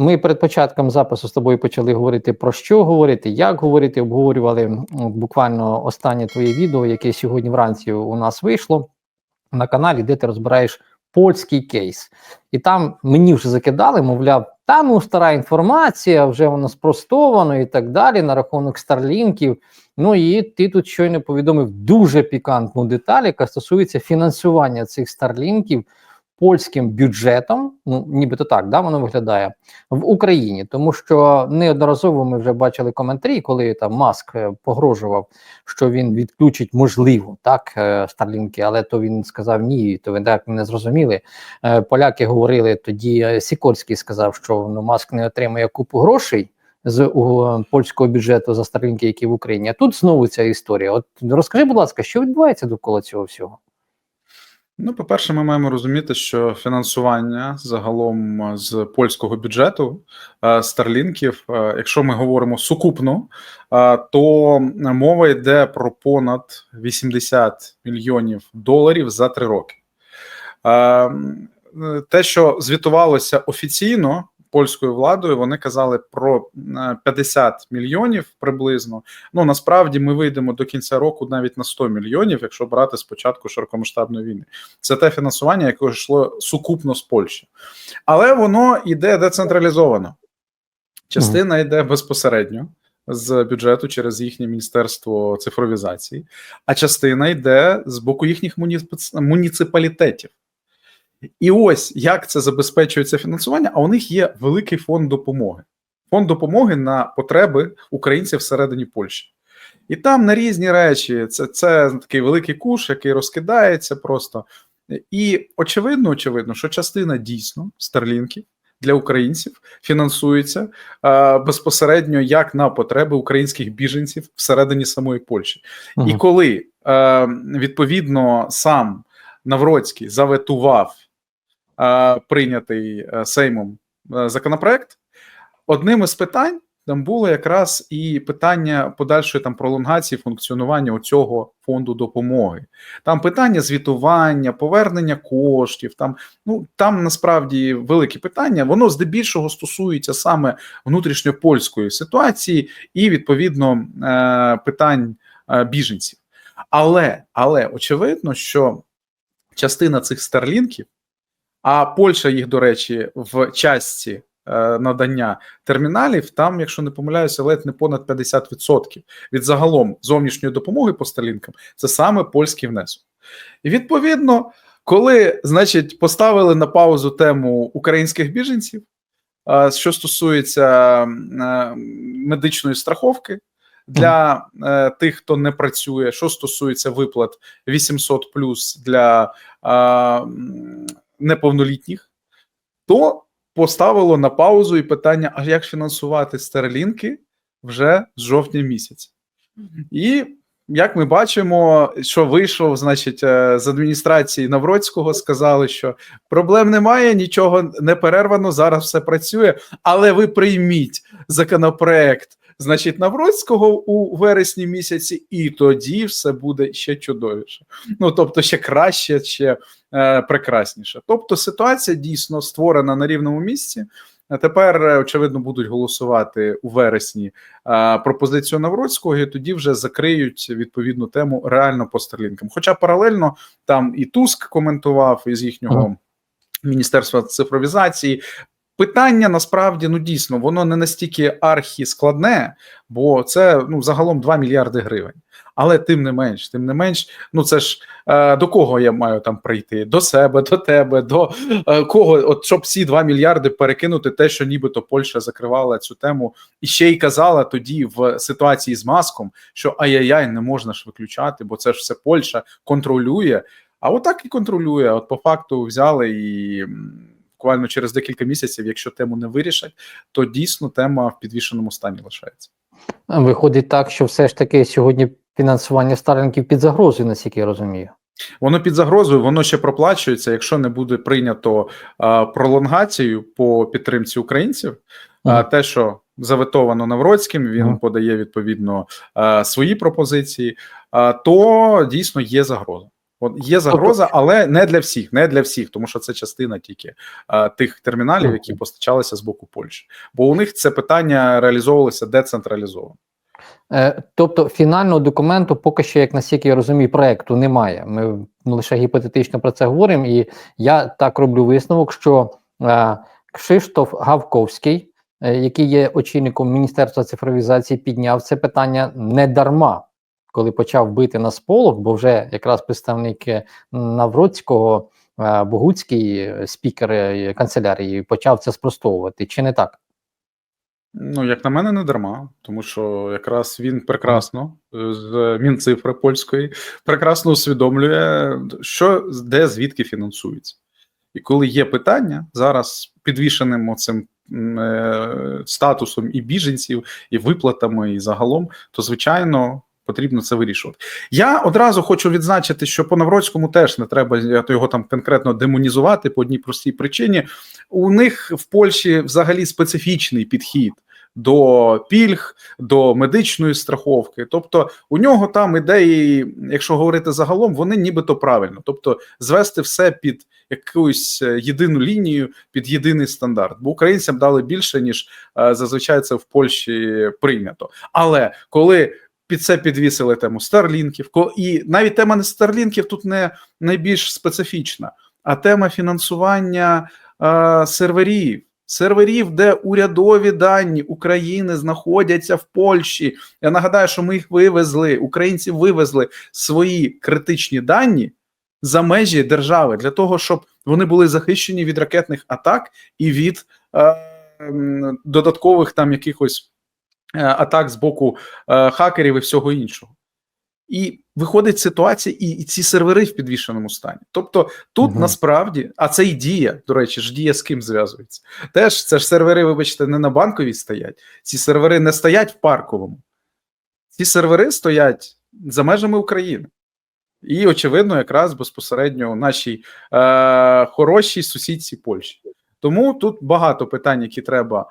ми перед початком запису з тобою почали говорити про що говорити, як говорити. Обговорювали буквально останнє твоє відео, яке сьогодні вранці у нас вийшло на каналі, де ти розбираєш польський кейс. І там мені вже закидали, мовляв, та ну стара інформація, вже воно спростовано і так далі на рахунок старлінків. Ну і ти тут щойно повідомив дуже пікантну деталь, яка стосується фінансування цих старлінків польським бюджетом. Ну нібито так, да, воно виглядає в Україні, тому що неодноразово ми вже бачили коментарі, коли там Маск е, погрожував, що він відключить можливо так е, старлінки, але то він сказав ні, то ви так не зрозуміли. Е, Поляки говорили тоді. е, Сікорський сказав, що ну Маск не отримує купу грошей. З у, польського бюджету за старлінки, які в Україні. А тут знову ця історія. От розкажи, будь ласка, що відбувається довкола цього всього? Ну, по-перше, ми маємо розуміти, що фінансування загалом е, з польського бюджету е, старлінків, е, якщо ми говоримо сукупно, то мова йде про понад 80 мільйонів доларів за три роки. Е, Те, що звітувалося офіційно польською владою, вони казали про е, 50 мільйонів приблизно. Ну насправді ми вийдемо до кінця року навіть на 100 мільйонів, якщо брати з початку широкомасштабної війни. Це те фінансування, яке йшло сукупно з Польщі, але воно йде децентралізовано. Частина йде безпосередньо з бюджету через їхнє міністерство цифровізації, а частина йде з боку їхніх муніципалітетів. І ось як це забезпечується фінансування. А у них є великий фонд допомоги. Фонд допомоги на потреби українців всередині Польщі. І там на різні речі це, це такий великий куш, який розкидається просто. І очевидно, очевидно, що частина дійсно старлінків для українців фінансується е, безпосередньо як на потреби українських біженців всередині самої Польщі. І коли е, відповідно сам Навроцький заветував прийнятий е, Сеймом е, законопроект, одним із питань там було якраз і питання подальшої там пролонгації функціонування цього фонду допомоги. Там питання звітування, повернення коштів. Там ну там насправді великі питання. Воно здебільшого стосується саме внутрішньопольської ситуації і відповідно е, питань е, біженців. Але але очевидно, що частина цих старлінків, а Польща їх, до речі, в частці е, надання терміналів, там, якщо не помиляюся, ледь не понад 50% від загалом зовнішньої допомоги по старлінкам, це саме польський внесок. І відповідно, коли, значить, поставили на паузу тему українських біженців, е, що стосується е, медичної страховки. Для е, тих, хто не працює, що стосується виплат 800 плюс для неповнолітніх, то поставило на паузу і питання: а як фінансувати старлінки вже з жовтня місяця? І як ми бачимо, що вийшов, значить, е, з адміністрації Навроцького, сказали, що проблем немає, нічого не перервано, зараз все працює, але ви прийміть законопроект. Значить, Навроцького у вересні місяці, і тоді все буде ще чудовіше. Ну тобто, ще краще, ще е, прекрасніше. Тобто, ситуація дійсно створена на рівному місці. А тепер, е, очевидно, будуть голосувати у вересні е, пропозицію Навроцького, і тоді вже закриють відповідну тему реально по старлінкам. Хоча паралельно там і Туск коментував із їхнього міністерства цифровізації. Питання насправді ну дійсно воно не настільки архі складне, бо це ну загалом 2 мільярди гривень. Але тим не менш, тим не менш, ну це ж е, до кого я маю там прийти? До себе, до тебе, до е, кого, от щоб ці 2 мільярди перекинути, те, що нібито Польща закривала цю тему, і ще й казала тоді в ситуації з маском, що ай-яй-яй, не можна ж виключати, бо це ж все Польща контролює. А отак і контролює. От по факту взяли і буквально через декілька місяців, якщо тему не вирішать, то дійсно тема в підвішеному стані лишається. Виходить так, що все ж таки сьогодні фінансування старлінків під загрозою, наскільки я розумію. Воно під загрозою, воно ще проплачується, якщо не буде прийнято а, пролонгацію по підтримці українців. А, те, що заветовано Навроцьким, він Мгм. подає відповідно а, свої пропозиції, а, то дійсно є загроза. От є загроза, але не для всіх, не для всіх, тому що це частина тільки е, тих терміналів, які постачалися з боку Польщі. Бо у них це питання реалізовувалося децентралізовано. Е, Тобто фінального документу, поки що, як наскільки я розумію, проекту немає. Ми лише гіпотетично про це говоримо, і я так роблю висновок, що е, Кшиштоф Гавковський, е, який є очільником Міністерства цифровізації, підняв це питання не дарма, коли почав бити на сполох, бо вже якраз представник е, Навроцького, е, Богуцький, е, спікер канцелярії, почав це спростовувати. Чи не так? Ну, як на мене, не дарма, тому що якраз він прекрасно з мінцифри польської прекрасно усвідомлює, що де звідки фінансується. І коли є питання зараз підвішеним оцим статусом і біженців, і виплатами, і загалом, то звичайно. Потрібно це вирішувати. Я одразу хочу відзначити, що по Навроцькому теж не треба його там конкретно демонізувати по одній простій причині. У них в Польщі взагалі специфічний підхід до пільг, до медичної страховки. Тобто, у нього там ідеї, якщо говорити загалом, вони нібито правильно. Тобто, звести все під якусь е, єдину лінію, під єдиний стандарт. Бо українцям дали більше, ніж е, зазвичай це в Польщі прийнято. Але коли під це підвісили тему старлінків, і навіть тема не старлінків тут не найбільш специфічна, а тема фінансування е, серверів. Серверів, де урядові дані України знаходяться в Польщі. Я нагадаю, що ми їх вивезли. Українці вивезли свої критичні дані за межі держави для того, щоб вони були захищені від ракетних атак і від е, додаткових там якихось атак з боку е, хакерів і всього іншого. І виходить ситуація, і, і ці сервери в підвішеному стані. Тобто тут Мгм. насправді, а це і дія, до речі, ж дія з ким зв'язується. Теж це ж сервери, вибачте, не на банковій стоять. Ці сервери не стоять в парковому. Ці сервери стоять за межами України. І, очевидно, якраз безпосередньо у нашій е, хорошій сусідці Польщі. Тому тут багато питань, які треба е,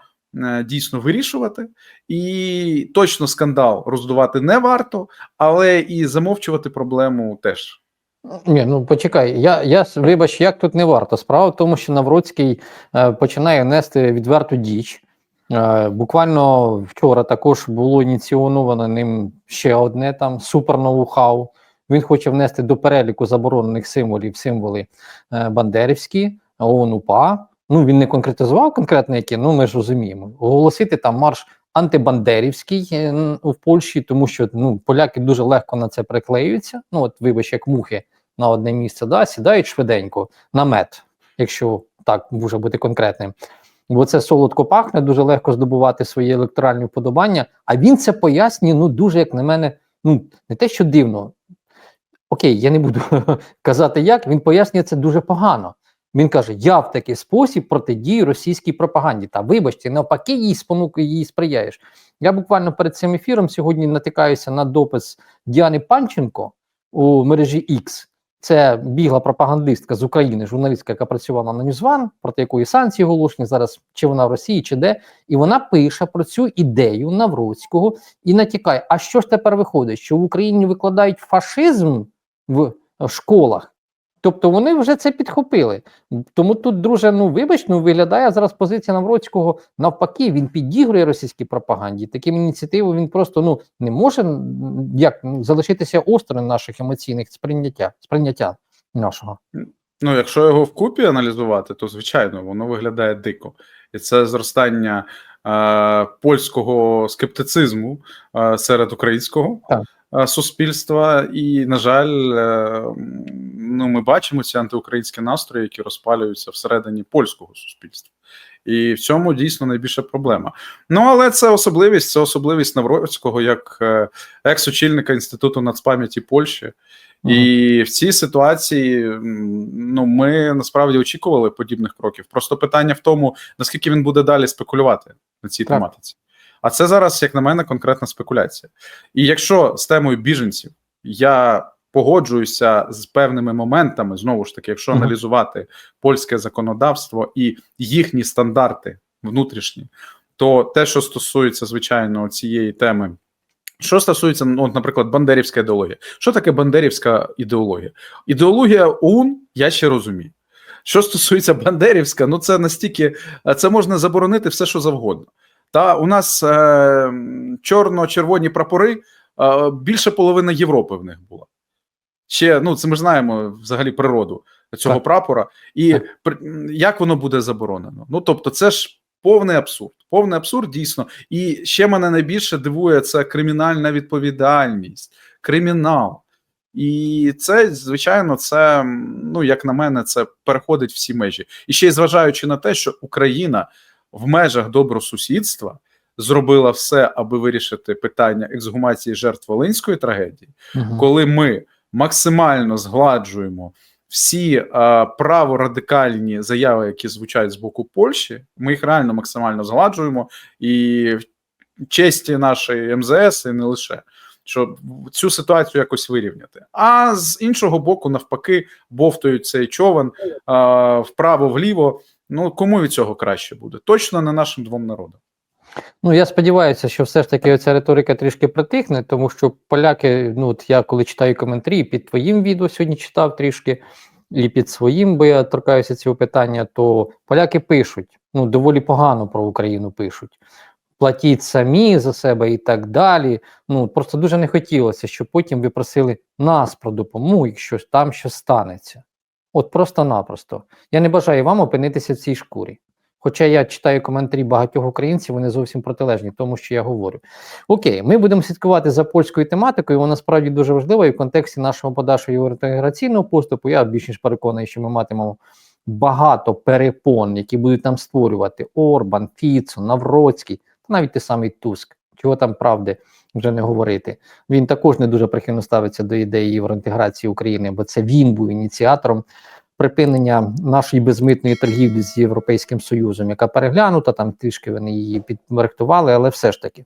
дійсно вирішувати, і точно скандал роздувати не варто, але і замовчувати проблему теж. Ні, ну почекай, я, я вибач, як тут не варто. Справа в тому, що Навроцький е, починає нести відверту діч. Е, буквально вчора також було ініційовано ним ще одне там суперноу-хау. Він хоче внести до переліку заборонених символів символи е, бандерівські, ООН УПА. Ну він не конкретизував конкретно які, ну ми ж розуміємо. Оголосити там марш антибандерівський е, в Польщі, тому що ну поляки дуже легко на це приклеюються. Ну от вибач, як мухи на одне місце, да, сідають швиденько на мед, якщо так може бути конкретним. Бо це солодко пахне, дуже легко здобувати свої електоральні вподобання. А він це пояснює, ну дуже, як на мене, ну не те, що дивно. Окей, я не буду казати як. Він пояснює це дуже погано. Він каже: я в такий спосіб протидію російській пропаганді. Та вибачте, навпаки, їй спонукою їй сприяєш. Я буквально перед цим ефіром сьогодні натикаюся на допис Діани Панченко у мережі X. Це бігла пропагандистка з України, журналістка, яка працювала на Ньюзван, проти якої санкції оголошені зараз, чи вона в Росії, чи де. І вона пише про цю ідею Навроцького і натякає: а що ж тепер виходить? Що в Україні викладають фашизм в школах? Тобто вони вже це підхопили. Тому тут, друже, ну вибач, ну виглядає зараз позиція Навроцького навпаки, він підігрує російській пропаганді. Таким ініціативою він просто ну не може як залишитися осторонь наших емоційних сприйняття сприйняття нашого. Ну, якщо його вкупі аналізувати, то звичайно воно виглядає дико. І це зростання е, польського скептицизму е, серед українського Так. е, суспільства. І, на жаль, е, ну, ми бачимо ці антиукраїнські настрої, які розпалюються всередині польського суспільства. І в цьому дійсно найбільша проблема. Ну але це особливість, це особливість Навроцького як е, екс-очільника інституту нацпам'яті Польщі. І в цій ситуації ну ми насправді очікували подібних кроків. Просто питання в тому, наскільки він буде далі спекулювати на цій Так. тематиці. А це зараз, як на мене, конкретна спекуляція. І якщо з темою біженців я погоджуюся з певними моментами, знову ж таки, якщо аналізувати польське законодавство і їхні стандарти внутрішні, то те, що стосується звичайно цієї теми Що стосується, ну, от, наприклад, бандерівська ідеологія. Що таке бандерівська ідеологія? Ідеологія ОУН, я ще розумію. Що стосується бандерівська, ну це настільки це можна заборонити все, що завгодно. Та у нас е, чорно-червоні прапори, е, більше половини Європи в них була. Ще, ну, це ми ж знаємо взагалі природу цього Так. прапора, і Так. при- як воно буде заборонено? Ну тобто, це ж повний абсурд. Повний абсурд, дійсно. І ще мене найбільше дивує це кримінальна відповідальність, кримінал. І це, звичайно, це, ну, як на мене, це переходить всі межі. І ще й зважаючи на те, що Україна в межах добросусідства зробила все, аби вирішити питання ексгумації жертв Волинської трагедії, Мгм. коли ми максимально згладжуємо всі е, праворадикальні заяви, які звучать з боку Польщі, ми їх реально максимально згладжуємо і в честі нашої МЗС, і не лише. Щоб цю ситуацію якось вирівняти. А з іншого боку, навпаки, бовтають цей човен е, вправо-вліво. Ну кому від цього краще буде? Точно не нашим двом народам. Ну, я сподіваюся, що все ж таки ця риторика трішки притихне, тому що поляки, ну от я коли читаю коментарі, під твоїм відео сьогодні читав трішки, і під своїм, бо я торкаюся цього питання, то поляки пишуть, ну доволі погано про Україну пишуть. Платіть самі за себе і так далі. Ну просто дуже не хотілося, щоб потім ви просили нас про допомогу, якщо там щось станеться. От просто-напросто. Я не бажаю вам опинитися в цій шкурі. Хоча я читаю коментарі багатьох українців, вони зовсім протилежні тому, що я говорю. Окей, ми будемо слідкувати за польською тематикою. Вона справді дуже важлива і в контексті нашого подальшого євроінтеграційного поступу. Я більш ніж переконаний, що ми матимемо багато перепон, які будуть там створювати Орбан, Фіцо, Навроцький, та навіть той самий Туск. Чого там правди вже не говорити. Він також не дуже прихильно ставиться до ідеї євроінтеграції України, бо це він був ініціатором припинення нашої безмитної торгівлі з Європейським Союзом, яка переглянута, там трішки вони її підмерехтували, але все ж таки.